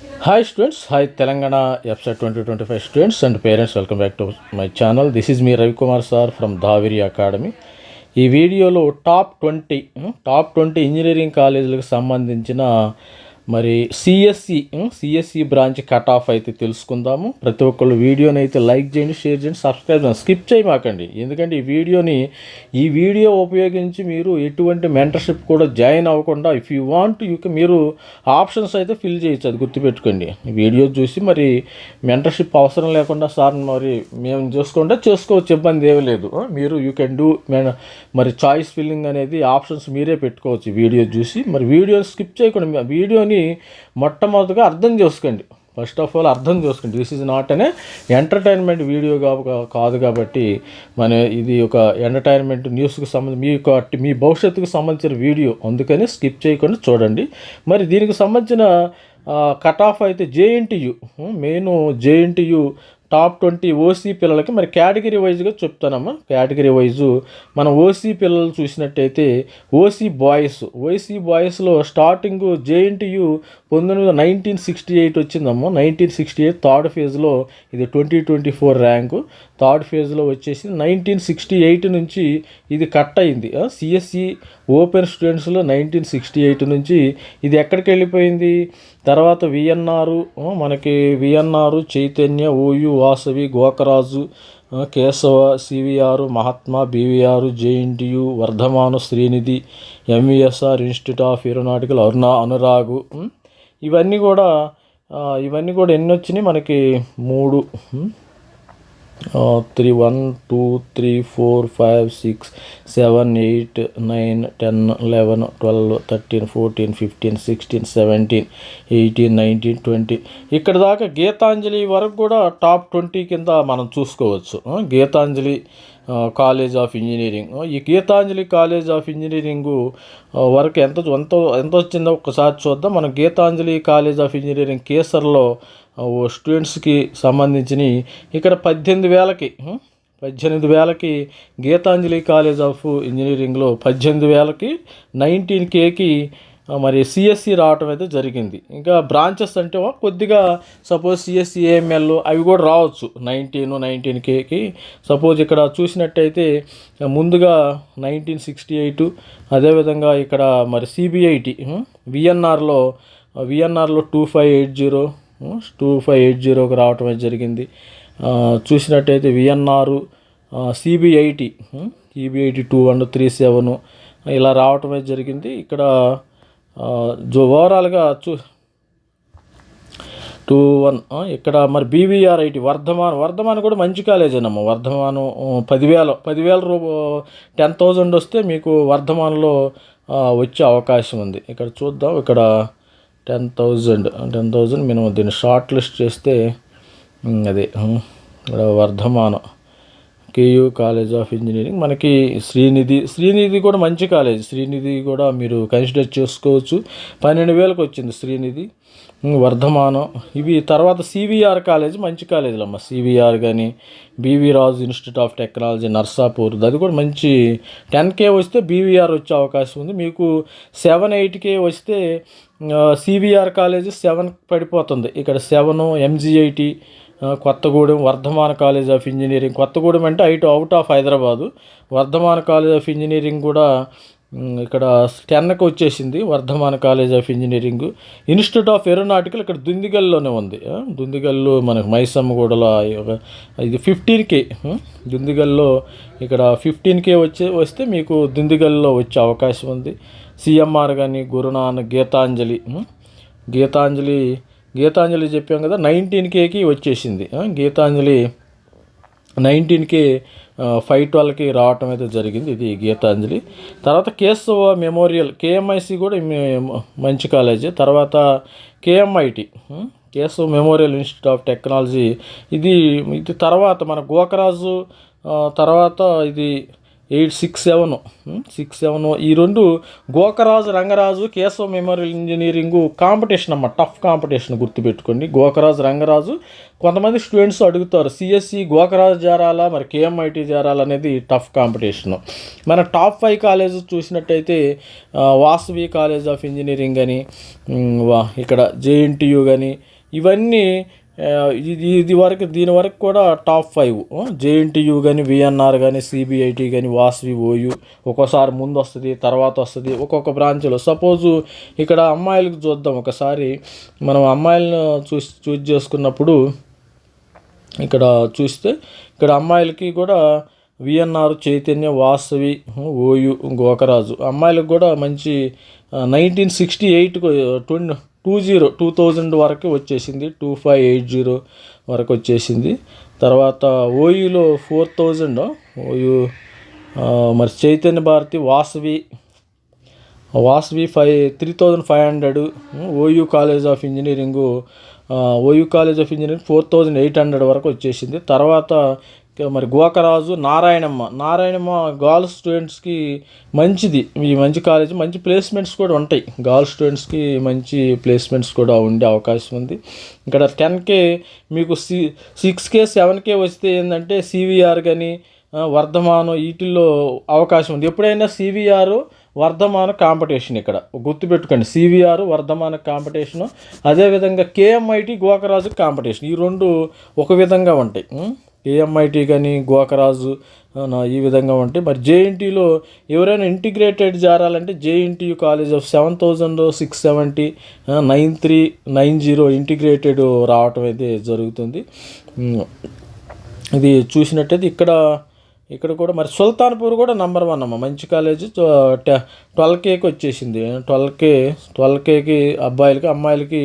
Hi students hi Telangana EAPCET twenty twenty five students and parents welcome back to my channel this is me Ravikumar sir from Dhaviri academy ఈ వీడియోలో top twenty top twenty engineering కాలేజీలకు సంబంధించిన మరి CSE CSE branch cut off అయితే తెలుసుకుందాము. ప్రతి ఒక్కళ్ళు వీడియోని అయితే లైక్ చేయండి షేర్ చేయండి సబ్స్క్రైబ్ చేయండి. స్కిప్ చేయమాకండి. ఎందుకంటే ఈ వీడియోని ఈ వీడియో ఉపయోగించి మీరు ఎటువంటి మెంటర్షిప్ కూడా జాయిన్ అవ్వకుండా ఇఫ్ యూ వాంట్ యూ మీరు ఆప్షన్స్ అయితే ఫిల్ చేయొచ్చు. అది గుర్తుపెట్టుకోండి. వీడియో చూసి మరి మెంటర్షిప్ అవసరం లేకుండా సార్ మరి మేము చూసుకుంటే చేసుకోవచ్చు ఇబ్బంది ఏమీ లేదు. మీరు యూ కెన్ డూ మరి చాయిస్ ఫిల్లింగ్ అనేది ఆప్షన్స్ మీరే పెట్టుకోవచ్చు వీడియో చూసి. మరి వీడియో స్కిప్ చేయకుండా వీడియోని మొట్టమొదటిగా అర్థం చేసుకోండి. ఫస్ట్ ఆఫ్ ఆల్ అర్థం చేసుకోండి. దిస్ ఈజ్ నాట్ అనే ఎంటర్టైన్మెంట్ వీడియో కాదు కాబట్టి మన ఇది ఒక ఎంటర్టైన్మెంట్ న్యూస్కి సంబంధించి మీ యొక్క మీ భవిష్యత్తుకు సంబంధించిన వీడియో అందుకని స్కిప్ చేయకుండా చూడండి. మరి దీనికి సంబంధించిన కట్ ఆఫ్ అయితే JNTU main JNTU top twenty OC పిల్లలకి మరి కేటగిరీ వైజ్గా చెప్తానమ్మా. కేటగిరీ వైజు మనం ఓసీ పిల్లలు చూసినట్టయితే ఓసీ బాయ్స్ ఓసీ బాయ్స్లో స్టార్టింగ్ జేఎన్టీయు పంతొమ్మిది నైన్టీన్ సిక్స్టీ ఎయిట్ వచ్చిందమ్మా. నైన్టీన్ సిక్స్టీ ఎయిట్ థర్డ్ ఫేజ్లో ఇది twenty twenty four rank. Third ఫేజ్లో వచ్చేసి నైన్టీన్ సిక్స్టీ ఎయిట్ నుంచి ఇది కట్ అయింది. సిఎస్సి ఓపెన్ స్టూడెంట్స్లో నైన్టీన్ సిక్స్టీ ఎయిట్ నుంచి ఇది ఎక్కడికి వెళ్ళిపోయింది? తర్వాత విఎన్ఆర్ మనకి VNR Chaitanya OU Vasavi Gokaraju Keshava CVR Mahatma BVR JNTU Vardhaman Sreenidhi MVSR institute of aeronautical Aruna Anurag ఇవన్నీ కూడా ఇవన్నీ కూడా ఎన్ని వచ్చినాయి మనకి మూడు three one two three four five six seven eight nine ten eleven twelve thirteen fourteen fifteen sixteen seventeen eighteen nineteen twenty ఇక్కడ దాకా గీతాంజలి వరకు కూడా టాప్ ట్వంటీ కింద మనం చూసుకోవచ్చు. గీతాంజలి కాలేజ్ ఆఫ్ ఇంజనీరింగ్ ఈ గీతాంజలి కాలేజ్ ఆఫ్ ఇంజనీరింగ్ వరకు ఎంత ఎంత ఎంత వచ్చిందో ఒకసారి చూద్దాం. మనం గీతాంజలి కాలేజ్ ఆఫ్ ఇంజనీరింగ్ కేసర్లో ఓ స్టూడెంట్స్కి సంబంధించిన ఇక్కడ పద్దెనిమిది వేలకి పద్దెనిమిది వేలకి గీతాంజలి కాలేజ్ ఆఫ్ ఇంజనీరింగ్లో పద్దెనిమిది వేలకి నైన్టీన్ కేకి మరి సిఎస్సి రావటం అయితే జరిగింది. ఇంకా బ్రాంచెస్ అంటే కొద్దిగా సపోజ్ సిఎస్సి ఏఎంఎల్ అవి కూడా రావచ్చు. నైన్టీన్ నైన్టీన్ కేకి సపోజ్ ఇక్కడ చూసినట్టయితే ముందుగా నైన్టీన్ సిక్స్టీ ఎయిట్ అదేవిధంగా ఇక్కడ మరి సిబిఐటి విఎన్ఆర్లో విఎన్ఆర్లో two five eight zero two five eight జీరోకి రావటం అయితే జరిగింది. చూసినట్టయితే VNR CBIT CBIT two one three seven ఇలా రావటం అయితే జరిగింది. ఇక్కడ ఓవరాల్గా చూ టూ వన్ ఇక్కడ మరి బీవీఆర్ ఐటీ వర్ధమాన్ వర్ధమాన్ కూడా మంచి కాలేజేనమ్మా వర్ధమానం ఆ, పదివేల పదివేల రూ టెన్ థౌజండ్ వస్తే మీకు వర్ధమాన్లో వచ్చే అవకాశం ఉంది. ఇక్కడ చూద్దాం ఇక్కడ ten thousand ten thousand minimum దీన్ని షార్ట్ లిస్ట్ చేస్తే అదే ఇక్కడ వర్ధమానం. KU college of engineering. మనకి శ్రీనిధి శ్రీనిధి కూడా మంచి కాలేజ్. శ్రీనిధి కూడా మీరు కన్సిడర్ చేసుకోవచ్చు. పన్నెండు వేలకు వచ్చింది శ్రీనిధి. వర్ధమానం. ఇవి తర్వాత సివిఆర్ కాలేజ్ మంచి కాలేజీలు అమ్మ సివిఆర్ కానీ BV Raju institute of technology Narsapur. అది కూడా మంచి టెన్ కే వస్తే బీవీఆర్ వచ్చే అవకాశం ఉంది. మీకు సెవెన్ ఎయిట్ కే వస్తే సివిఆర్ కాలేజ్ సెవెన్ పడిపోతుంది. ఇక్కడ seven MGIT Kothagudem Vardhamana college of engineering. Kothagudem అంటే ఐటు out of Hyderabad. Vardhamana college of engineering కూడా ఇక్కడ టెన్కి వచ్చేసింది Vardhaman college of engineering. Institute of aeronautical ఇక్కడ దుందిగల్లోనే ఉంది. దుందిగల్లో మనకు మైసమ్మగూడలో ఇది ఫిఫ్టీన్ కే దుందిగల్లో ఇక్కడ ఫిఫ్టీన్ కే వచ్చే వస్తే మీకు దుందిగల్లో వచ్చే అవకాశం ఉంది. సిఎంఆర్ కానీ గురునాన్ గీతాంజలి. గీతాంజలి గీతాంజలి చెప్పాం కదా నైన్టీన్ కేకి వచ్చేసింది. గీతాంజలి నైన్టీన్కి ఫైవ్ ట్వెల్వ్కి రావటం అయితే జరిగింది ఇది గీతాంజలి. తర్వాత కేశవ మెమోరియల్ కేఎంఐసి కూడా మంచి కాలేజీ. తర్వాత KMIT Keshava memorial institute of technology. ఇది ఇది తర్వాత మన గోకరాజు తర్వాత ఇది eight six seven. Six seven. ఈ రెండు Gokaraju Rangaraju Keshava memorial engineering competition అమ్మ టఫ్ కాంపిటీషన్ గుర్తుపెట్టుకోండి. గోకరాజు రంగరాజు. కొంతమంది స్టూడెంట్స్ అడుగుతారు సిఎస్సి గోకరాజు జారాలా మరి కేఎంఐటి జారాలా అనేది టఫ్ కాంపిటీషన్. మన టాప్ ఫైవ్ కాలేజ్ చూసినట్టయితే వాసవి కాలేజ్ ఆఫ్ ఇంజనీరింగ్ అని వా- ఇక్కడ జేఎన్టీయు కానీ ఇవన్నీ ఇది ఇది వరకు దీని వరకు కూడా టాప్ ఫైవ్. జేఎన్టీయూ కానీ విఎన్ఆర్ కానీ సిబిఐటి కానీ వాసవి ఓయు ఒక్కోసారి ముందు వస్తుంది తర్వాత వస్తుంది ఒక్కొక్క బ్రాంచ్లో. సపోజు ఇక్కడ అమ్మాయిలకు చూద్దాం ఒకసారి. మనం అమ్మాయిలను చూసి చూస్ చేసుకున్నప్పుడు ఇక్కడ చూస్తే ఇక్కడ అమ్మాయిలకి కూడా విఎన్ఆర్ చైతన్య వాసవి ఓయు గోకరాజు అమ్మాయిలకు కూడా మంచి nineteen sixty eight twenty two zero two thousand వరకు వచ్చేసింది టూ ఫైవ్ ఎయిట్ జీరో వరకు వచ్చేసింది. తర్వాత ఓయూలో ఫోర్ థౌజండ్ ఓయూ మరి Chaitanya Bharathi Vasavi Vasavi five three thousand five hundred OU college of engineering OU college of engineering four thousand eight hundred వరకు వచ్చేసింది. తర్వాత మరి గోకరాజు నారాయణమ్మ. నారాయణమ్మ గర్ల్స్ స్టూడెంట్స్కి మంచిది. ఈ మంచి కాలేజ్ మంచి ప్లేస్మెంట్స్ కూడా ఉంటాయి. గర్ల్స్ స్టూడెంట్స్కి మంచి ప్లేస్మెంట్స్ కూడా ఉండే అవకాశం ఉంది. ఇక్కడ టెన్ కే మీకు C six K seven K వస్తే ఏంటంటే సివిఆర్ కానీ వర్ధమానం వీటిల్లో అవకాశం ఉంది. ఎప్పుడైనా సివిఆర్ వర్ధమాన కాంపిటీషన్ ఇక్కడ. గుర్తుపెట్టుకోండి సివిఆర్ వర్ధమాన కాంపిటీషను. అదేవిధంగా కేఎంఐటి గోకరాజు కాంపిటీషన్. ఈ రెండు ఒక విధంగా ఉంటాయి. టీఎంఐటీ కానీ గోకరాజు ఈ విధంగా ఉంటాయి మరి జేఎన్టీలో ఎవరైనా integrated జారాలంటే JNTU college of seven thousand six seventy nine three nine zero integrated రావటం అయితే జరుగుతుంది. ఇది చూసినట్టయితే ఇక్కడ ఇక్కడ కూడా మరి సుల్తాన్పూర్ కూడా నెంబర్ వన్ అమ్మ. మంచి కాలేజ్ ట్వెల్వ్ కేకి వచ్చేసింది. ట్వెల్వ్ కే ట్వెల్వ్ కేకి అబ్బాయిలకి అమ్మాయిలకి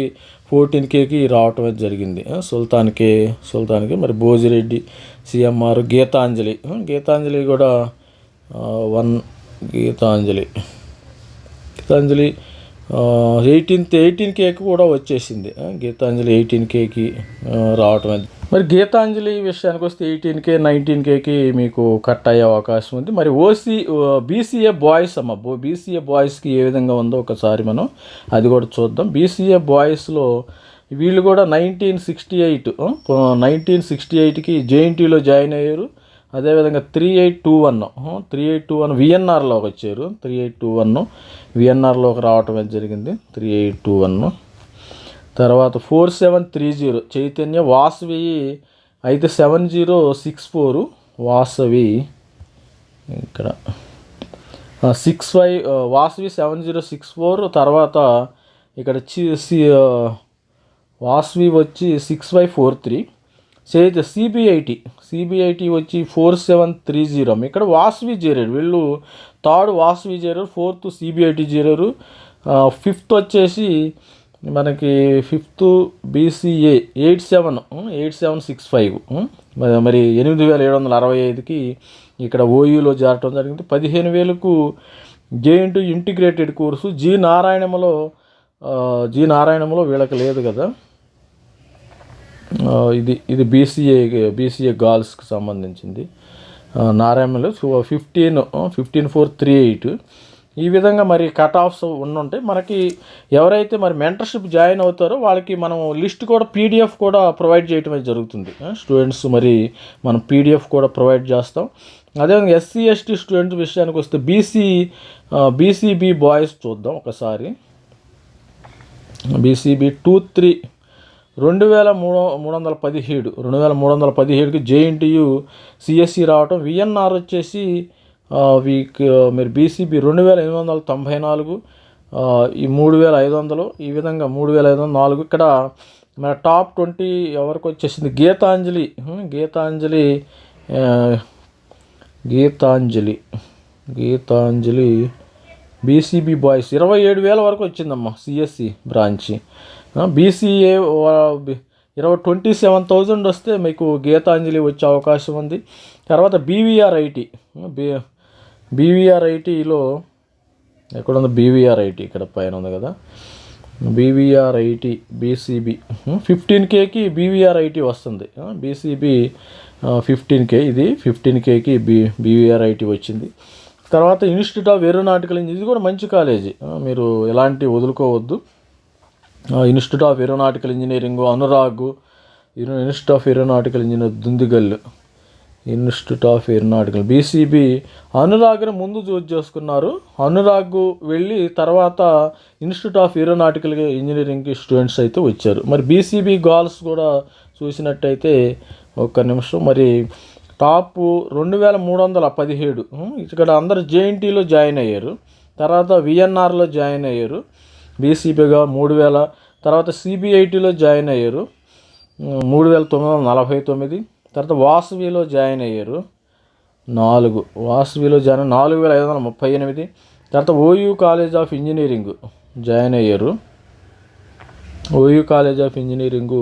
ఫోర్టీన్ కేకి రావటం జరిగింది. ఆ, సుల్తాన్ కే సుల్తాన్కి మరి భోజిరెడ్డి సిఎంఆర్ గీతాంజలి. గీతాంజలి కూడా one Geetanjali. Geetanjali eighteenth eighteen కేకి కూడా వచ్చేసింది. గీతాంజలి ఎయిటీన్ కేకి రావటం మరి గీతాంజలి విషయానికి వస్తే ఎయిటీన్ కే నైన్టీన్ కేకి మీకు కట్ అయ్యే అవకాశం ఉంది. మరి ఓసీ బీసీఏ బాయ్స్ అమ్మ బో బీసీఏ బాయ్స్కి ఏ విధంగా ఉందో ఒకసారి మనం అది కూడా చూద్దాం. బీసీఏ బాయ్స్లో వీళ్ళు కూడా nineteen sixty eight nineteen sixty ఎయిట్కి జేఎన్టీలో జాయిన్ అయ్యారు. అదేవిధంగా three eight two one. Three eight two one విఎన్ఆర్లోకి వచ్చారు. త్రీ ఎయిట్ టూ వన్ విఎన్ఆర్లోకి రావటం అనేది జరిగింది. Three eight two one. తర్వాత four seven three zero. Chaitanya Vasavi అయితే seven zero six four. Vasavi ఇక్కడ. Six five Vasavi seven zero six four. తర్వాత ఇక్కడ చి సి వాసవి వచ్చి six five four three Chaitanya CBIT CBIT వచ్చి ఫోర్ సెవెన్ త్రీ జీరో ఇక్కడ వాసవి చేరారు వీళ్ళు థర్డ్ వాసవి చేరారు ఫోర్త్ సిబిఐటి చేరారు ఫిఫ్త్ వచ్చేసి మనకి fifth BCA eight seven eight seven six five మరి ఎనిమిది వేల ఏడు వందల అరవై ఐదుకి ఇక్కడ ఓయూలో చేరటం జరిగింది. పదిహేను వేలకు జేఎన్టు ఇంటిగ్రేటెడ్ కోర్సు. జి నారాయణములో జి నారాయణములో వీళ్ళకి లేదు కదా. ఇది ఇది బీసీఏ బీసీఏ గర్ల్స్కి సంబంధించింది. నారాయణలో fifteen fifteen four three eight ఈ విధంగా మరి కట్ ఆఫ్స్ ఉండుంటే మనకి ఎవరైతే మరి మెంటర్షిప్ జాయిన్ అవుతారో వాళ్ళకి మనం లిస్ట్ కూడా పీడిఎఫ్ కూడా ప్రొవైడ్ చేయటం అయితే జరుగుతుంది. స్టూడెంట్స్ మరి మనం పీడిఎఫ్ కూడా ప్రొవైడ్ చేస్తాం. అదేవిధంగా ఎస్సీ ఎస్టీ స్టూడెంట్స్ విషయానికి వస్తే బీసీ బీసీబీ బాయ్స్ చూద్దాం ఒకసారి. బీసీబీ టూ త్రీ రెండు వేల మూడు మూడు వందల పదిహేడు రెండు వేల మూడు వందల పదిహేడుకి జేఎన్టీయు సిఎస్సి రావటం విఎన్ఆర్ వచ్చేసి వీక్ మీరు బీసీబీ రెండు వేల ఎనిమిది వందల తొంభై నాలుగు ఈ మూడు వేల ఐదు వందలు ఈ విధంగా మూడు వేల ఐదు వందల నాలుగు ఇక్కడ మన టాప్ ట్వంటీ ఎవరికి వచ్చేసింది? గీతాంజలి గీతాంజలి గీతాంజలి గీతాంజలి బీసీబీ బాయ్స్ ఇరవై ఏడు వేల వరకు వచ్చిందమ్మా సిఎస్సి బ్రాంచి. బీసీఏ ఇరవై ట్వంటీ సెవెన్ థౌజండ్ వస్తే మీకు గీతాంజలి వచ్చే అవకాశం ఉంది. తర్వాత బీవీఆర్ ఐటీ. బీ బీవీఆర్ ఐటీలో ఎక్కడ ఉంది? బీవీఆర్ ఐటీ ఇక్కడ పైన ఉంది కదా. BVR IT BCB. ఫిఫ్టీన్ కేకి బీవీఆర్ ఐటీ వస్తుంది. బీసీబీ ఫిఫ్టీన్ కే ఇది ఫిఫ్టీన్ కేకి బీ బీవీఆర్ ఐటీ వచ్చింది. తర్వాత ఇన్స్టిట్యూట్ ఆఫ్ ఏరోనాటికల్ ఇంజనీరింగ్ ఇది కూడా మంచి కాలేజీ. మీరు ఎలాంటి వదులుకోవద్దు. Institute of aeronautical engineering Anurag institute of aeronautical engineer Dundigal. Institute of aeronautical BCB అనురాగ్ని ముందు చూస్ చేసుకున్నారు. అనురాగ్ వెళ్ళి తర్వాత ఇన్స్టిట్యూట్ ఆఫ్ ఏరోనాటికల్ ఇంజనీరింగ్కి స్టూడెంట్స్ అయితే వచ్చారు. మరి బీసీబీ గర్ల్స్ కూడా చూసినట్టయితే ఒక్క నిమిషం. మరి టాప్ రెండు వేల మూడు వందల పదిహేడు. ఇక్కడ అందరు జేఎన్టీలో జాయిన్ అయ్యారు. తర్వాత విఎన్ఆర్లో జాయిన్ అయ్యారు. బీసీపీగా మూడు వేల. తర్వాత సిబిఐటీలో జాయిన్ అయ్యారు. మూడు వేల తొమ్మిది వందల నలభై తొమ్మిది. తర్వాత వాసవిలో జాయిన్ అయ్యారు. నాలుగు. వాసవిలో జాయిన్ నాలుగు వేల ఐదు వందల ముప్పై ఎనిమిది. తర్వాత OU college of engineering join అయ్యారు. ఓయూ కాలేజ్ ఆఫ్ ఇంజనీరింగు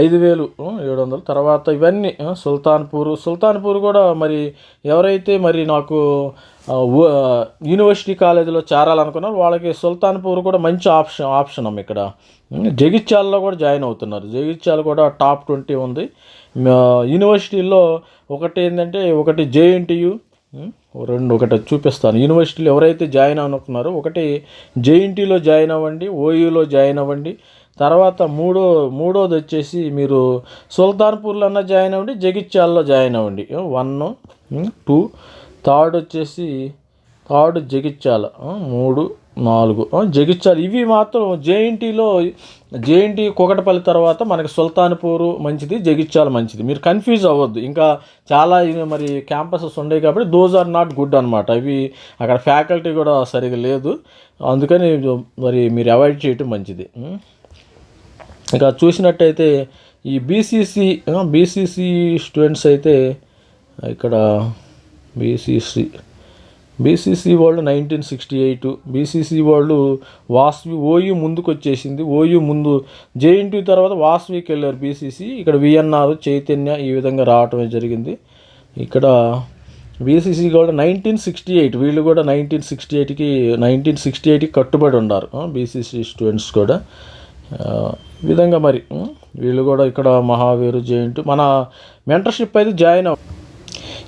ఐదు వేలు ఏడు వందలు. తర్వాత ఇవన్నీ సుల్తాన్పూర్. సుల్తాన్పూర్ కూడా మరి ఎవరైతే మరి నాకు యూనివర్సిటీ కాలేజీలో చేరాలనుకున్నారో వాళ్ళకి సుల్తాన్పూర్ కూడా మంచి ఆప్షన్ ఆప్షన్ అమ్మ ఇక్కడ జగిత్యాలలో కూడా జాయిన్ అవుతున్నారు. జగిత్యాల కూడా టాప్ ట్వంటీ ఉంది. యూనివర్సిటీల్లో ఒకటి ఏంటంటే ఒకటి జేఎన్టీయు రెండు ఒకటి చూపిస్తాను. యూనివర్సిటీలో ఎవరైతే జాయిన్ అనుకున్నారో ఒకటి జేఎన్టీలో జాయిన్ అవ్వండి ఓయూలో జాయిన్ అవ్వండి తర్వాత మూడో మూడోది వచ్చేసి మీరు సుల్తాన్పూర్లో అన్న జాయిన్ అవ్వండి జగిత్యాలలో జాయిన్ అవ్వండి. One two. థర్డ్ వచ్చేసి థర్డ్ జగిత్యాల మూడు నాలుగు. జగిత్యాలు ఇవి మాత్రం జేఎన్టీలో జేఎన్టీ కుకటపల్లి తర్వాత మనకి సుల్తాన్పూర్ మంచిది జగిత్యాల మంచిది. మీరు కన్ఫ్యూజ్ అవ్వద్దు. ఇంకా చాలా మరి క్యాంపసెస్ ఉన్నాయి కాబట్టి దోస్ ఆర్ నాట్ గుడ్ అనమాట ఇవి అక్కడ ఫ్యాకల్టీ కూడా సరిగా లేదు. అందుకని మరి మీరు అవాయిడ్ చేయటం మంచిది. ఇక చూసినట్టయితే ఈ బీసీసీ బీసీసీ స్టూడెంట్స్ అయితే ఇక్కడ బీసీసీ బీసీసీ వాళ్ళు నైన్టీన్ సిక్స్టీ ఎయిట్ బీసీసీ వాళ్ళు వాస్వి ఓయూ ముందుకు వచ్చేసింది ఓయూ ముందు జేఎన్టీ తర్వాత వాస్వికి వెళ్ళారు బీసీసీ ఇక్కడ విఎన్ఆర్ చైతన్య ఈ విధంగా రావటమే జరిగింది. ఇక్కడ బీసీసీ కూడా నైన్టీన్ సిక్స్టీ ఎయిట్ వీళ్ళు కూడా నైన్టీన్ సిక్స్టీ ఎయిట్కి నైన్టీన్ సిక్స్టీ ఎయిట్కి కట్టుబడి ఉన్నారు. బీసీసీ స్టూడెంట్స్ కూడా. ఈ విధంగా మరి వీళ్ళు కూడా ఇక్కడ మహావీరు జేఎన్టీ మన మెంటర్షిప్ అయితే జాయిన్ అవ్వ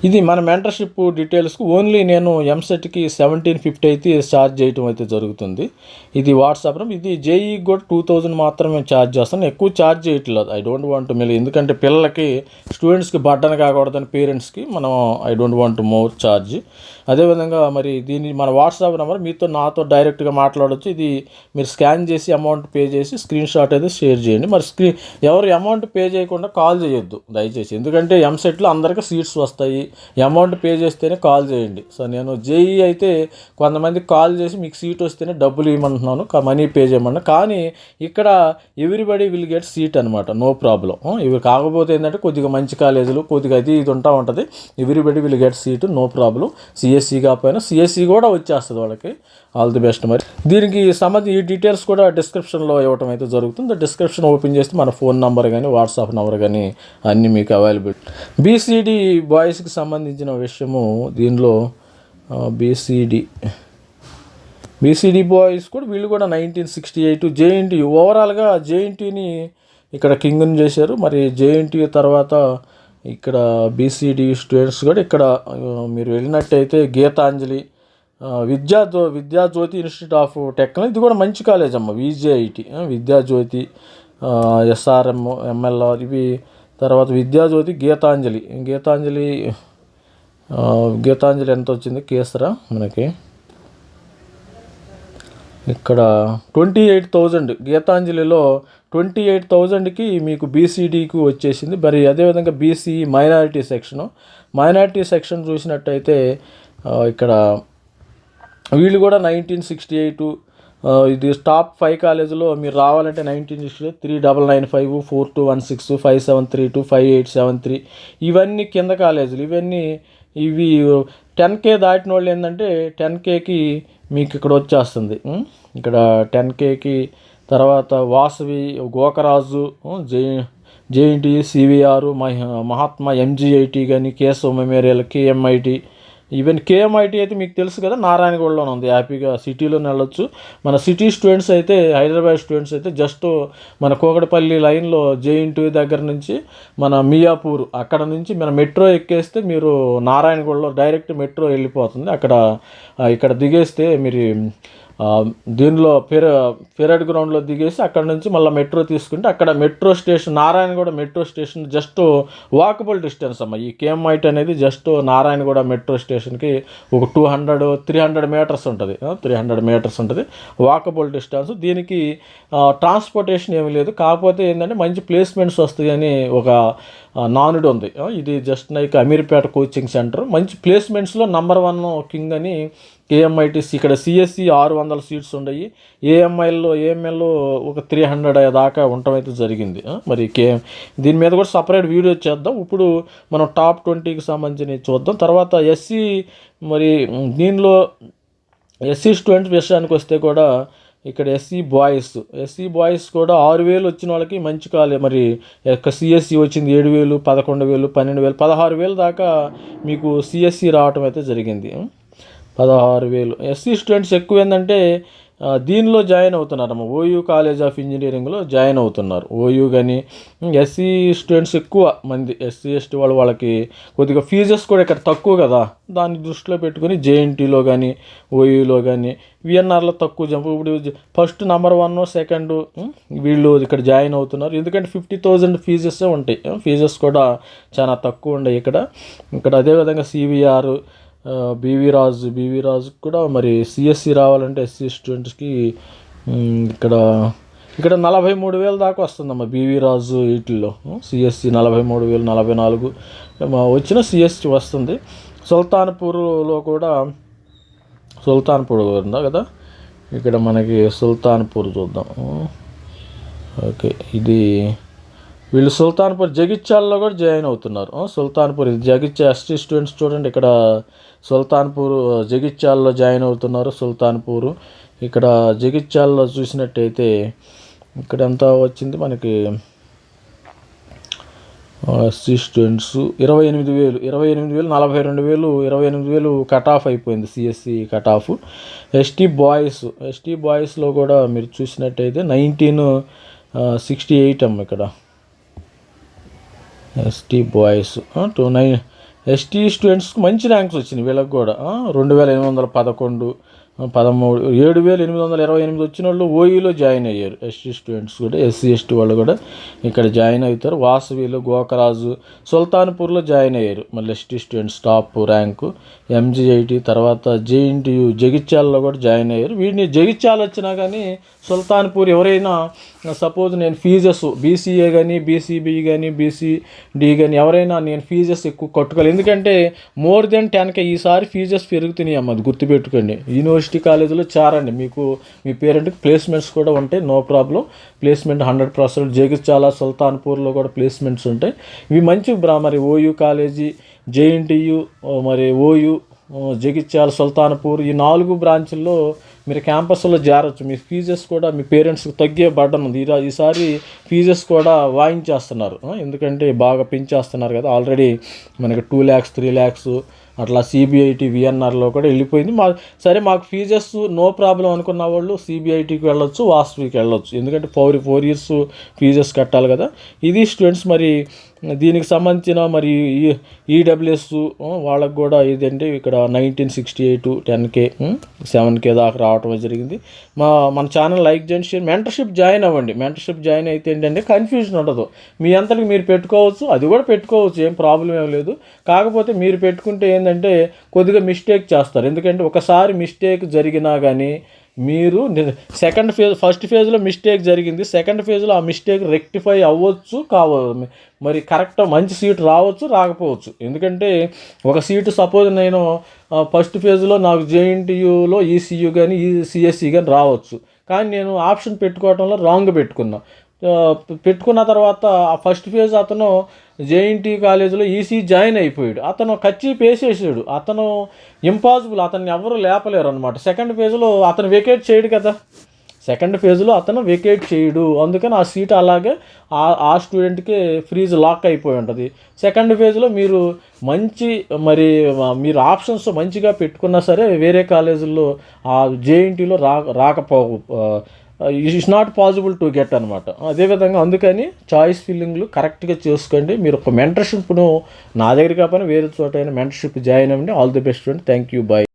ఇది మన మెంటర్షిప్ డీటెయిల్స్కి ఓన్లీ నేను ఎంసెట్కి సెవెంటీన్ ఫిఫ్టీ అయితే ఛార్జ్ చేయటం అయితే జరుగుతుంది. ఇది వాట్సాప్ ఇది జేఈ కూడా టూ థౌజండ్ మాత్రమే ఛార్జ్ చేస్తాను. ఎక్కువ ఛార్జ్ చేయట్లేదు. ఐ డోంట్ వాంట్ మిల్ ఎందుకంటే పిల్లలకి స్టూడెంట్స్కి బడ్డన కాకూడదని పేరెంట్స్కి మనం I don't want more charge అదేవిధంగా మరి దీన్ని మన వాట్సాప్ నెంబర్ మీతో నాతో డైరెక్ట్గా మాట్లాడవచ్చు ఇది మీరు స్కాన్ చేసి అమౌంట్ పే చేసి స్క్రీన్ షాట్ అయితే షేర్ చేయండి. మరి స్క్రీన్ ఎవరు అమౌంట్ పే చేయకుండా కాల్ చేయొద్దు. దయచేసి. ఎందుకంటే ఎంసెట్లో అందరికీ సీట్స్ వస్తాయి. అమౌంట్ పే చేస్తేనే కాల్ చేయండి. సో నేను జేఈ అయితే కొంతమంది కాల్ చేసి మీకు సీట్ వస్తేనే డబ్బులు ఇవ్వమంటున్నాను మనీ పే చేయమన్నా. కానీ ఇక్కడ ఎవ్రీబడి విల్ గెట్ సీట్ అనమాట నో ప్రాబ్లం ఇవి కాకపోతే ఏంటంటే కొద్దిగా మంచి కాలేజీలు కొద్దిగా అది ఇది ఉంటా ఉంటుంది. Everybody will get seat no problem CSC కాకపోయినా సిఎస్సి కూడా వచ్చేస్తుంది వాళ్ళకి. ఆల్ ది బెస్ట్ మరి. దీనికి సంబంధించి ఈ డీటెయిల్స్ కూడా డిస్క్రిప్షన్లో ఇవ్వటం అయితే జరుగుతుంది. డిస్క్రిప్షన్ ఓపెన్ చేస్తే మన ఫోన్ నెంబర్ కానీ వాట్సాప్ నెంబర్ కానీ అన్నీ మీకు అవైలబుల్ బీసీడీ బాయ్స్కి సంబంధించిన విషయము దీనిలో బీసీడీ బీసీడీ బాయ్స్ కూడా వీళ్ళు కూడా నైన్టీన్ సిక్స్టీ ఎయిట్ జేఎన్టీ ఓవరాల్గా జేఎన్టీని ఇక్కడ కింగ్ని చేశారు. మరి జేఎన్టీ తర్వాత ఇక్కడ బీసీడీ స్టూడెంట్స్ కూడా ఇక్కడ మీరు వెళ్ళినట్టయితే గీతాంజలి విద్యా విద్యాజ్యోతి ఇన్స్టిట్యూట్ ఆఫ్ టెక్నాలజీ ఇది కూడా మంచి కాలేజ్ అమ్మ విజేఐటి విద్యాజ్యోతి ఎస్ఆర్ఎం ఎంఎల్ఆర్ ఇవి తర్వాత విద్యాజ్యోతి గీతాంజలి. గీతాంజలి గీతాంజలి ఎంత వచ్చింది కేసరా మనకి? ఇక్కడ ట్వంటీ ఎయిట్ థౌజండ్. గీతాంజలిలో ట్వంటీ ఎయిట్ థౌజండ్కి మీకు బీసీడీకి వచ్చేసింది. మరి అదేవిధంగా BC minority section. Minority section చూసినట్టయితే ఇక్కడ వీళ్ళు కూడా నైన్టీన్ సిక్స్టీ ఎయిట్ ఇది టాప్ ఫైవ్ కాలేజీలో మీరు రావాలంటే nineteen sixty three double nine five four two one six five seven three two five eight seven three. ఇవన్నీ కింద కాలేజీలు. ఇవన్నీ ఇవి టెన్ కే దాటిన వాళ్ళు ఏంటంటే టెన్ కేకి మీకు ఇక్కడ వచ్చేస్తుంది. ఇక్కడ టెన్ కేకి తర్వాత వాసవి గోకరాజు ఉం, J JNT CVR Mahatma MGIT కానీ Keshava memorial KMIT even KMIT అయితే మీకు తెలుసు కదా నారాయణగూడలోనే ఉంది. హ్యాపీగా సిటీలోనే వెళ్ళొచ్చు. మన సిటీ స్టూడెంట్స్ అయితే హైదరాబాద్ స్టూడెంట్స్ అయితే జస్ట్ మన కోకటపల్లి లైన్లో జేఎన్టీ దగ్గర నుంచి మన మియాపూర్ అక్కడ నుంచి మన మెట్రో ఎక్కేస్తే మీరు నారాయణగూడలో డైరెక్ట్ మెట్రో వెళ్ళిపోతుంది. అక్కడ ఇక్కడ దిగేస్తే మీరు దీనిలో పెర పెరడ్ గ్రౌండ్లో దిగేసి అక్కడ నుంచి మళ్ళీ మెట్రో తీసుకుంటే అక్కడ metro station Narayanaguda metro station just walkable distance అమ్మ. ఈ కేఎంఐట్ అనేది జస్ట్ నారాయణగూడ మెట్రో స్టేషన్కి ఒక two hundred three hundred metres ఉంటుంది. త్రీ హండ్రెడ్ మీటర్స్ ఉంటుంది. Walkable distance. దీనికి ట్రాన్స్పోర్టేషన్ ఏమీ లేదు. కాకపోతే ఏంటంటే మంచి ప్లేస్మెంట్స్ వస్తాయని ఒక నానుడు ఉంది. ఇది just like Ameerpet coaching centre మంచి ప్లేస్మెంట్స్లో నంబర్ వన్ కింగ్ అని కేఎంఐటీసీ ఇక్కడ సిఎస్సి ఆరు వందల సీట్స్ ఉన్నాయి ఏఎంఐలో ఏఎంఎల్లో ఒక త్రీ హండ్రెడ్ దాకా ఉండటం అయితే జరిగింది మరి కే దీని మీద కూడా సపరేట్ వీడియో చేద్దాం. ఇప్పుడు మనం టాప్ ట్వంటీకి సంబంధించి చూద్దాం. తర్వాత ఎస్సీ మరి దీనిలో ఎస్సీ స్టూడెంట్స్ విషయానికి వస్తే కూడా ఇక్కడ ఎస్సీ బాయ్స్ ఎస్సీ బాయ్స్ కూడా ఆరు వేలు వచ్చిన వాళ్ళకి మంచి కాలే. మరి యొక్క సిఎస్సి వచ్చింది ఏడు వేలు పదకొండు వేలు పన్నెండు వేలు పదహారు వేలు దాకా మీకు సిఎస్సి రావటం అయితే జరిగింది. పదహారు వేలు. ఎస్సీ స్టూడెంట్స్ ఎక్కువ ఏంటంటే దీనిలో జాయిన్ అవుతున్నారమ్మ ఓయూ కాలేజ్ ఆఫ్ ఇంజనీరింగ్లో జాయిన్ అవుతున్నారు. ఓయూ కానీ ఎస్సీ స్టూడెంట్స్ ఎక్కువ మంది ఎస్సీ ఎస్టీ వాళ్ళు వాళ్ళకి కొద్దిగా ఫీజెస్ కూడా ఇక్కడ తక్కువ కదా. దాన్ని దృష్టిలో పెట్టుకుని జేఎన్టీలో కానీ ఓయూలో కానీ విఎన్ఆర్లో తక్కువ జంప్. ఇప్పుడు ఫస్ట్ నెంబర్ వన్ సెకండ్ వీళ్ళు ఇక్కడ జాయిన్ అవుతున్నారు. ఎందుకంటే ఫిఫ్టీ థౌజండ్ ఫీజెస్ ఉంటాయి. ఫీజెస్ కూడా చాలా తక్కువ ఉన్నాయి ఇక్కడ. ఇక్కడ అదేవిధంగా CVR BV Raju BV Raju కూడా మరి సిఎస్సి రావాలంటే ఎస్సీ స్టూడెంట్స్కి ఇక్కడ ఇక్కడ నలభై మూడు వేలు దాకా వస్తుందమ్మా బీవీ రాజు వీటిల్లో. సిఎస్సి నలభై మూడు వేలు నలభై నాలుగు. మా వచ్చిన సిఎస్సి వస్తుంది. సుల్తాన్పూర్లో కూడా సుల్తాన్పూర్ ఉందా కదా? ఇక్కడ మనకి సుల్తాన్పూర్ చూద్దాం. ఓకే ఇది వీళ్ళు సుల్తాన్పూర్ జగిత్యాలలో కూడా జాయిన్ అవుతున్నారు. సుల్తాన్పూర్ ఇది జగిత్యా ఎస్టీ స్టూడెంట్స్ చూడండి ఇక్కడ సుల్తాన్పూర్ జగిత్యాలలో జాయిన్ అవుతున్నారు సుల్తాన్పూర్. ఇక్కడ జగిత్యాలలో చూసినట్టయితే ఇక్కడ ఎంత వచ్చింది మనకి? ఎస్సీ స్టూడెంట్స్ ఇరవై ఎనిమిది వేలు ఇరవై ఎనిమిది వేలు నలభై రెండు వేలు ఇరవై ఎనిమిది వేలు కట్ ఆఫ్ అయిపోయింది CSC cut off. ST boys ST బాయ్స్లో కూడా మీరు చూసినట్టయితే నైన్టీన్ సిక్స్టీ ఎయిట్ అమ్మ ఇక్కడ. ST boys two nine. ST స్టూడెంట్స్కి మంచి ర్యాంక్స్ వచ్చినాయి వీళ్ళకి కూడా. రెండు వేల ఎనిమిది వందల పదకొండు పదమూడు ఏడు వేల ఎనిమిది వందల ఇరవై ఎనిమిది వచ్చిన వాళ్ళు ఓఈలో జాయిన్ అయ్యారు. ఎస్టీ స్టూడెంట్స్ కూడా ఎస్సీ ఎస్టీ వాళ్ళు కూడా ఇక్కడ జాయిన్ అవుతారు. వాసవిలో గోకరాజు సుల్తాన్పూర్లో జాయిన్ అయ్యారు. మళ్ళీ ST students top rank MGIT తర్వాత జేఎన్టీయు జగిత్యాలలో కూడా జాయిన్ అయ్యారు. వీటిని జగిత్యాల వచ్చినా కానీ సుల్తాన్పూర్ ఎవరైనా సపోజ్ నేను ఫీజెస్ బీసీఏ కానీ బీసీబీ కానీ బీసీడీ కానీ ఎవరైనా నేను ఫీజెస్ ఎక్కువ కట్టుకోవాలి. ఎందుకంటే మోర్ దెన్ టెన్కే ఈసారి ఫీజెస్ పెరుగుతున్నాయి అమ్మ అది గుర్తుపెట్టుకోండి. యూనివర్సిటీ కాలేజీలో చారండి. మీకు మీ పేరెంట్కి ప్లేస్మెంట్స్ కూడా ఉంటాయి no problem placement hundred percent Jagtial సుల్తాన్పూర్లో కూడా ప్లేస్మెంట్స్ ఉంటాయి. ఇవి మంచి మరి ఓయూ కాలేజీ జేఎన్టీయు మరి ఓయూ జగిత్యాల సుల్తాన్పూర్ ఈ నాలుగు బ్రాంచ్ల్లో మీరు క్యాంపస్లో చేరొచ్చు మీ ఫీజెస్ కూడా మీ పేరెంట్స్కి తగ్గే బడ్డన్ ఉంది. ఈసారి ఫీజెస్ కూడా వాయించేస్తున్నారు. ఎందుకంటే బాగా పెంచేస్తున్నారు కదా. ఆల్రెడీ మనకి టూ ల్యాక్స్ త్రీ ల్యాక్స్ అట్లా సిబిఐటి విఎన్ఆర్లో కూడా వెళ్ళిపోయింది. మా సరే మాకు ఫీజెస్ నో ప్రాబ్లం అనుకున్న వాళ్ళు సిబిఐటికి వెళ్ళొచ్చు వాసవికి వెళ్ళొచ్చు. ఎందుకంటే ఫోర్ ఫోర్ ఇయర్స్ ఫీజెస్ కట్టాలి కదా. ఇది స్టూడెంట్స్ మరి దీనికి సంబంధించిన మరి ఈడబ్ల్యూఎస్ వాళ్ళకు కూడా ఏదంటే ఇక్కడ nineteen sixty eight ten K seven K దాకా రావటం జరిగింది. మా మన ఛానల్ లైక్ చేయండి షేర్ మెంటర్షిప్ జాయిన్ అవ్వండి. మెంటర్షిప్ జాయిన్ అయితే ఏంటంటే కన్ఫ్యూజన్ ఉండదు. మీ అంతటికి మీరు పెట్టుకోవచ్చు అది కూడా పెట్టుకోవచ్చు ఏం ప్రాబ్లం ఏం లేదు. కాకపోతే మీరు పెట్టుకుంటే ఏంటంటే కొద్దిగా మిస్టేక్ చేస్తారు. ఎందుకంటే ఒకసారి మిస్టేక్ జరిగినా కానీ మీరు సెకండ్ ఫేజ్ ఫస్ట్ ఫేజ్లో మిస్టేక్ జరిగింది. సెకండ్ ఫేజ్లో ఆ మిస్టేక్ రెక్టిఫై అవ్వచ్చు కావ మరి కరెక్ట్ మంచి సీట్ రావచ్చు రాకపోవచ్చు. ఎందుకంటే ఒక సీటు సపోజ్ నేను ఫస్ట్ ఫేజ్లో నాకు జేఎన్టీయూలో ఈసీయూ కానీ ఈ సిఎస్సి కానీ రావచ్చు. కానీ నేను ఆప్షన్ పెట్టుకోవడంలో రాంగ్ పెట్టుకున్నా. పెట్టుకున్న తర్వాత ఆ ఫస్ట్ ఫేజ్ అతను జేఎన్టీ కాలేజీలో ఈసీ జాయిన్ అయిపోయాడు. అతను కచ్చి పేసేసాడు. అతను ఇంపాసిబుల్. అతన్ని ఎవరు లేపలేరు అనమాట సెకండ్ ఫేజ్లో అతను వెకేట్ చేయడు కదా. సెకండ్ ఫేజ్లో అతను వెకేట్ చేయడు. అందుకని ఆ సీట్ అలాగే ఆ ఆ స్టూడెంట్కి ఫ్రీజ్ లాక్ అయిపోయి ఉంటుంది. సెకండ్ ఫేజ్లో మీరు మంచి మరి మీరు ఆప్షన్స్ మంచిగా పెట్టుకున్నా సరే వేరే కాలేజీల్లో ఆ జేఎన్టీలో రా రాకపోవు it's not possible to get అనమాట అదేవిధంగా అందుకని చాయిస్ ఫిల్లింగ్లు కరెక్ట్గా చేసుకోండి. మీరు ఒక మెంటర్షిప్ను నా దగ్గర కాకపోయినా వేరే చోట అయినా మెంటర్షిప్ జాయిన్ అవ్వండి all the best thank you bye